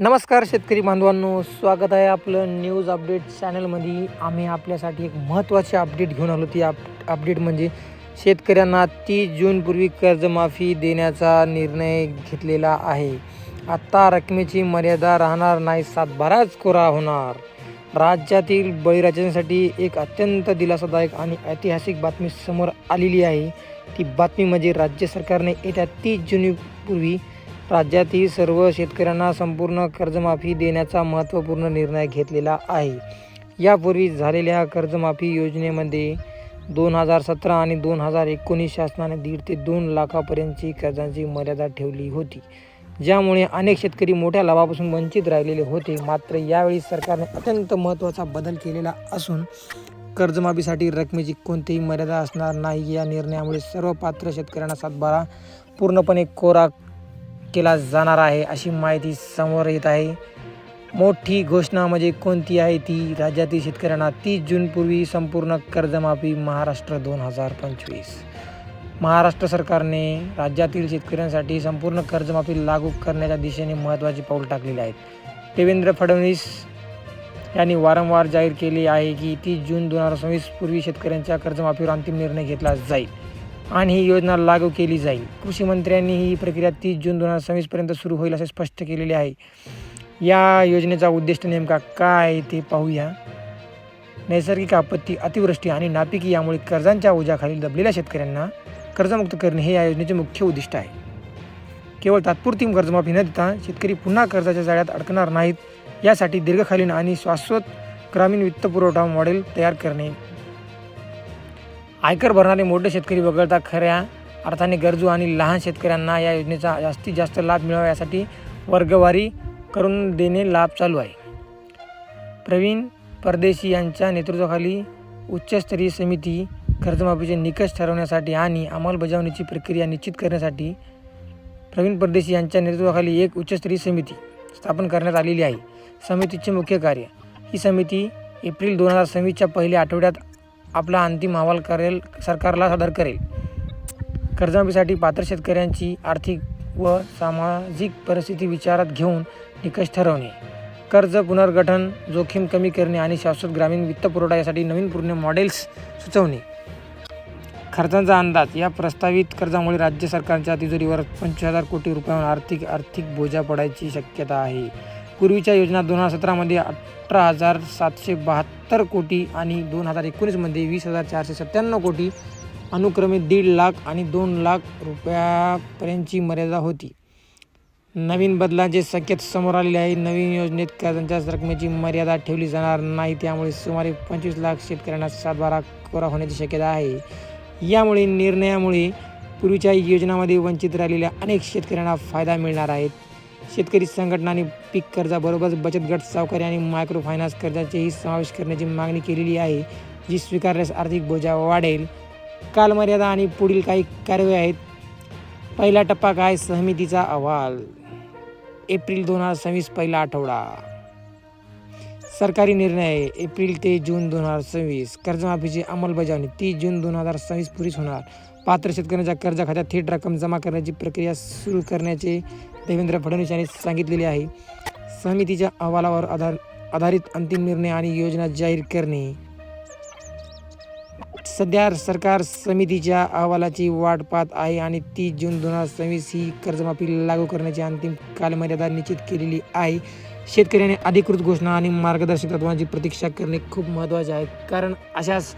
नमस्कार शेतकरी बांधवांनो स्वागत आहे आपलं न्यूज अपडेट चॅनलमध्ये आम्ही आपल्यासाठी एक महत्त्वाचे अपडेट घेऊन आलो. ती अप अपडेट म्हणजे शेतकऱ्यांना तीस जूनपूर्वी कर्जमाफी देण्याचा निर्णय घेतलेला आहे. आत्ता रकमेची मर्यादा राहणार नाही सातबाराच कोरा होणार. राज्यातील बळीराजांसाठी एक अत्यंत दिलासादायक आणि ऐतिहासिक बातमी समोर आलेली आहे. ती बातमी म्हणजे राज्य सरकारने येत्या तीस जूनपूर्वी राज्यातील सर्व शेतकऱ्यांना संपूर्ण कर्जमाफी देण्याचा महत्त्वपूर्ण निर्णय घेतलेला आहे. यापूर्वी झालेल्या कर्जमाफी योजनेमध्ये दोन हजार सतरा आणि दोन हजार एकोणीस शासनाने दीड ते दोन लाखापर्यंतची कर्जांची मर्यादा ठेवली होती. ज्यामुळे अनेक शेतकरी मोठ्या लाभापासून वंचित राहिलेले होते. मात्र यावेळी सरकारने अत्यंत महत्त्वाचा बदल केलेला असून कर्जमाफीसाठी रकमेची कोणतीही मर्यादा असणार नाही. या निर्णयामुळे सर्व पात्र शेतकऱ्यांना सातबारा पूर्णपणे कोरा केला जाणार आहे अशी माहिती समोर येत आहे. मोठी घोषणा म्हणजे कोणती आहे ती? राज्यातील शेतकऱ्यांना तीस जूनपूर्वी संपूर्ण कर्जमाफी महाराष्ट्र दोन हजार पंचवीस. महाराष्ट्र सरकारने राज्यातील शेतकऱ्यांसाठी संपूर्ण कर्जमाफी लागू करण्याच्या दिशेने महत्त्वाची पाऊल टाकलेली आहेत देवेंद्र फडणवीस यांनी वारंवार जाहीर केले आहे की तीस जून दोन हजार सव्वीस पूर्वी शेतकऱ्यांच्या कर्जमाफीवर अंतिम निर्णय घेतला जाईल. आणि ही योजना लागू केली जाईल. कृषी मंत्र्यांनी ही प्रक्रिया तीस जून दोन हजार सव्वीसपर्यंत सुरू होईल असे स्पष्ट केलेले आहे. या योजनेचा उद्दिष्ट नेमका काय आहे ते पाहूया. नैसर्गिक आपत्ती अतिवृष्टी आणि नापिकी यामुळे कर्जांच्या ओझ्याखाली दबलेल्या शेतकऱ्यांना कर्जमुक्त करणे हे या योजनेचे मुख्य उद्दिष्ट आहे. केवळ तात्पुरती कर्जमाफी न देता शेतकरी पुन्हा कर्जाच्या जाळ्यात अडकणार नाहीत यासाठी दीर्घकालीन आणि शाश्वत ग्रामीण वित्तपुरवठा मॉडेल तयार करणे आयकर भरणारे मोठे शेतकरी वगळता खऱ्या अर्थाने गरजू आणि लहान शेतकऱ्यांना या योजनेचा जास्तीत जास्त लाभ मिळावा यासाठी वर्गवारी करून देणे लाभ चालू आहे. प्रवीण परदेशी यांच्या नेतृत्वाखाली उच्चस्तरीय समिती कर्जमाफीचे निकष ठरवण्यासाठी आणि अंमलबजावणीची प्रक्रिया निश्चित करण्यासाठी प्रवीण परदेशी यांच्या नेतृत्वाखाली एक उच्चस्तरीय समिती स्थापन करण्यात आलेली आहे. समितीचे मुख्य कार्य ही समिती एप्रिल दोन हजार सव्वीसच्या पहिल्या आठवड्यात आपला अंतिम अहवाल करेल सरकारला सादर करेल. कर्जमाफीसाठी पात्र शेतकऱ्यांची आर्थिक व सामाजिक परिस्थिती विचारात घेऊन निकष ठरवणे. कर्ज पुनर्गठन जोखीम कमी करणे आणि शाश्वत ग्रामीण वित्तपुरवठा यासाठी नवीन पूर्ण मॉडेल्स सुचवणे. खर्चांचा अंदाज. या प्रस्तावित कर्जामुळे राज्य सरकारच्या तिजोरीवर पंचवीस हजार कोटी रुपयांवर आर्थिक आर्थिक बोजा पडायची शक्यता आहे. पूर्वीच्या योजना दोन हजार सतरामध्ये अठरा हजार सातशे बहात्तर कोटी आणि दोन हजार एकोणीसमध्ये वीस हजार चारशे सत्त्याण्णव कोटी अनुक्रमे दीड लाख आणि दोन लाख रुपयापर्यंतची मर्यादा होती. नवीन बदलांचे संकेत समोर आलेले आहे. नवीन योजनेत कर्जांच्या रकमेची मर्यादा ठेवली जाणार नाही. त्यामुळे सुमारे पंचवीस लाख शेतकऱ्यांना सातबारा कोरा होण्याची शक्यता आहे. यामुळे निर्णयामुळे पूर्वीच्या योजनामध्ये वंचित राहिलेल्या अनेक शेतकऱ्यांना फायदा मिळणार आहे. शेतकरी संघटनांनी पीक कर्जाबरोबरच बचत गट सावकारी आणि मायक्रो फायनान्स कर्जाचेही समावेश करण्याची मागणी केलेली आहे जी स्वीकारल्यास आर्थिक बोजा वाढेल. कालमर्यादा आणि पुढील काही कार्यवाही आहेत. पहिला टप्पा काय? सहमितीचा अहवाल. एप्रिल दोन हजार सव्वीस पहिला आठवडा. सरकारी निर्णय एप्रिल ते जून दोन हजार सव्वीस. कर्जमाफीची अंमलबजावणी तीस जून दोन हजार सव्वीस पुरीच होणार. पात्र शेतकऱ्यांच्या कर्ज खात्यात थेट रक्कम जमा करण्याची प्रक्रिया सुरू करण्याचे देवेंद्र फडणवीस यांनी सांगितलेले आहे. समितीच्या अहवालावर आधार आधारित अंतिम निर्णय आणि योजना जाहीर करणे. सध्या सरकार समितीच्या अहवालाची वाट पाहत आहे आणि तीस जून दोन हजार सव्वीस ही कर्जमाफी लागू करण्याची अंतिम कालमर्यादा निश्चित केलेली आहे. शेतकऱ्याने अधिकृत घोषणा आणि मार्गदर्शक तत्वांची प्रतीक्षा करणे खूप महत्त्वाचे आहे. कारण अशाच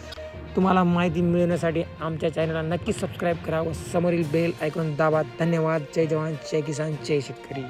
तुम्हाला माहिती मिळवण्यासाठी आमच्या चॅनलला नक्की सबस्क्राईब करा व समोरील बेल ऐकून दाबा. धन्यवाद. जय जवान. जय किसान. जय शेतकरी.